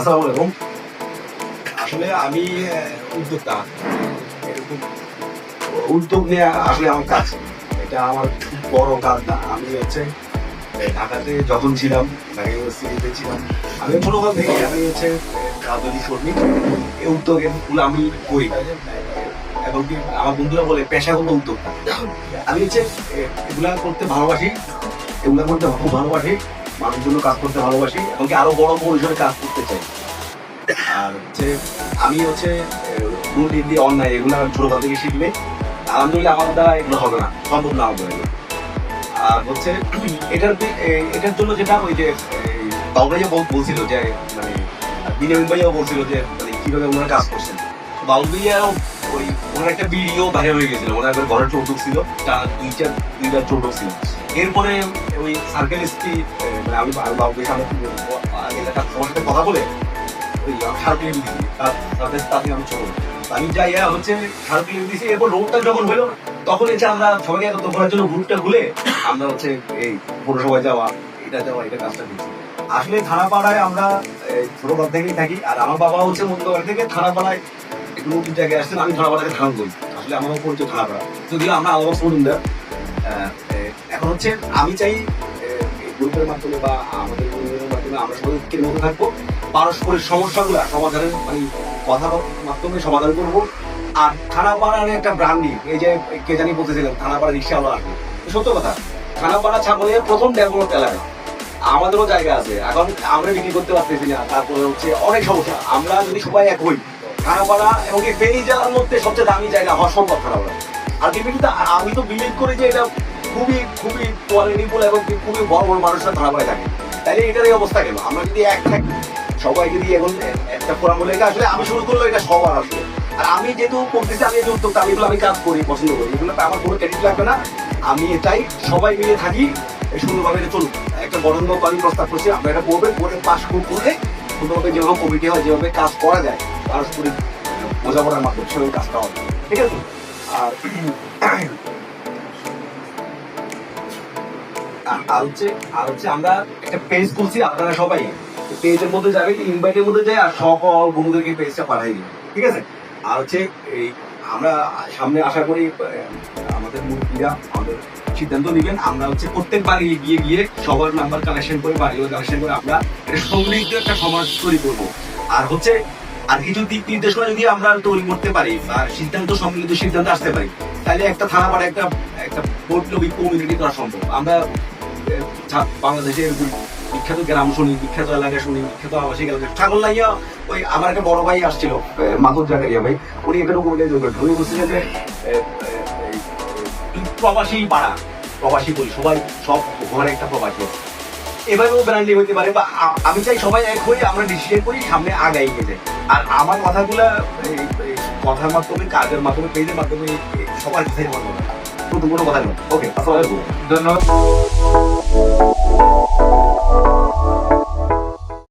আসসালামু আলাইকুম। আসলে আমি উদ্যোক্তা। এরকম উদ্যোগ নিয়ে আসলে আমার কাজ। এটা আমার খুব বড় কাজ না। আমি হচ্ছে ঢাকাতে যখন ছিলাম ঢাকা ইউনিভার্সিটিতে ছিলাম আমি ছোটবেলা থেকে আমি হচ্ছে এ, রাজনৈতিক কর্মী এই উদ্যোগে ফুল আমি করি। এবং কি আমার বন্ধুরা বলে পেশাগত উদ্যোক্তা। আমি হচ্ছে এগুলা করতে ভালোবাসি। এগুলা করতে খুব ভালোবাসি। মানুষের জন্য কাজ করতে ভালোবাসি। এমনকি আরও বড় পরিসরে কাজ করতে চাই। আর হচ্ছে আমি হচ্ছে দুর্নীতি দিয়ে অন্যায় এগুলো ছোটবেলা থেকে শিখলে আলহামদুলিল্লাহ আমার দ্বারা এগুলো হবে না, সম্ভব না হবে। আর হচ্ছে, এটার এটার জন্য যেটা ওই যে বাবু ভাইয়া বলছিল যে মানে বিনয় ভাইয়াও বলছিল যে মানে কীভাবে ওনারা কাজ করছেন। বাবু ওই, ওনার একটা ভিডিও বাইরে হয়ে গেছিল, ওনার একবার ঘরের চৌটুক ছিল তার দুইটা দুইটা চৌটুক ছিল এরপরে ওই সার্কেল স্ট্রিট মানে আমি আমি বাবু সামনে কথা বলে আসলে থানাপাড়ায় আমরা এই, ছোটবেলা থেকেই থাকি আর আমার বাবা হচ্ছে মধ্যবাড়ি থেকে থানাপাড়ায় একটু নতুন জায়গায় আসছেন আমি থানাপাড়াকে থানা করি আসলে আমারও পরিচয় থানাপাড়া। যদিও আমরা আলাদা মজুমদার এখন হচ্ছে আমি চাই গ্রুপের মাধ্যমে বা আমাদের মাধ্যমে আমরা সবাই ঐক্যের থাকব। পারস্পরিক সমস্যাগুলো সমাধানের মানে কথার মাধ্যমে সমাধান করব। আর থানাপাড়ার একটা ব্র্যান্ডিং এই যে কে জানি বলতেছিলেন, থানাপাড়া রিক্সাওয়ালা আসবে সত্য কথা, থানাপাড়া ছাগলের প্রথম ডেভেলপ এলাকা। আমাদেরও জায়গা আছে, এখন আমরা বিক্রি করতে পারতেছি না, তারপরে হচ্ছে অনেক সমস্যা। আমরা যদি সবাই এক হই, থানাপাড়া এবং কি ফেরি জেলার মধ্যে সবচেয়ে দামি জায়গা হওয়া সম্ভব থানাপাড়া। আলটিমেটলি আমি তো বিলিভ করি যে এটা খুবই খুবই কোয়ালিটিফুল এবং খুবই বড় বড় মানুষরা থানাপাড়ায় থাকে। তাইলে এটার এই অবস্থা কেন? আমরা যদি এক থাকি সবাই যদি এখন একটা ফোরাম বলে আসলে আমি শুরু করল এটা সবার আসলে। আর আমি যেহেতু করতেছি, আমি যে উদ্যোক্তা, আমি এগুলো আমি কাজ করি, পছন্দ করি। এগুলো তো আমার কোনো ক্রেডিট লাগবে না। আমি এটাই সবাই মিলে থাকি সুন্দরভাবে এটা চলুক। একটা গঠনগত আমি প্রস্তাব করছি, আমরা এটা করবেন করে পাশ করে সুন্দরভাবে যেভাবে কমিটি হয়, যেভাবে কাজ করা যায়, পারস্পরিক বোঝাপড়ার মাধ্যমে সেভাবে কাজটা হবে ঠিক আছে? আর- আর হচ্ছে আর হচ্ছে আমরা একটা পেজ খুলছি আপনারা সবাই। পেজের মধ্যে যাবেন ইনভাইটের মধ্যে যাই আর সকল বন্ধুদেরকে পেজটা পাঠাই দিন ঠিক আছে? আর হচ্ছে এই আমরা সামনে আশা করি আমাদের মুরব্বীরা আমাদের সিদ্ধান্ত নিবেন। আমরা হচ্ছে প্রত্যেক বাড়ি গিয়ে গিয়ে সবার নাম্বার কালেকশন করে বাড়িগুলো কালেকশন করে আমরা একটা একটা সমাজ তৈরি করব। আর হচ্ছে, আর কিছু দিক নির্দেশনা যদি আমরা তৈরি করতে পারি বা সিদ্ধান্ত সম্মিলিত সিদ্ধান্ত আসতে পারি, তাহলে একটা থানা পাড়া একটা একটা বৈপ্লবী কমিউনিটি করা সম্ভব। আমরা বাংলাদেশে বিখ্যাত গ্রাম শুনি, বিখ্যাত এলাকা শুনি, বিখ্যাত আবাসিক এলাকা ছাগল লাইয়া ওই আমার একটা বড় ভাই আসছিল মাহুদ জাকারিয়া ভাই। উনি এখানে কমিটি যোগ করেন উনি বলছিলেন যে প্রবাসী পাড়া, প্রবাসী বলি, সবাই সব ঘরে একটা প্রবাসী। এভাবেও ব্র্যান্ডিং হতে পারে বা আমি চাই সবাই এক হয়ে আমরা ডিসিশন করি, সামনে আগাই নিয়ে যাই। আর আমার কথাগুলা কথার মাধ্যমে, কাজের মাধ্যমে, পেজের মাধ্যমে সবার কাছে আমার কথা নতুন কোনো কথা নয়। ওকে ধন্যবাদ।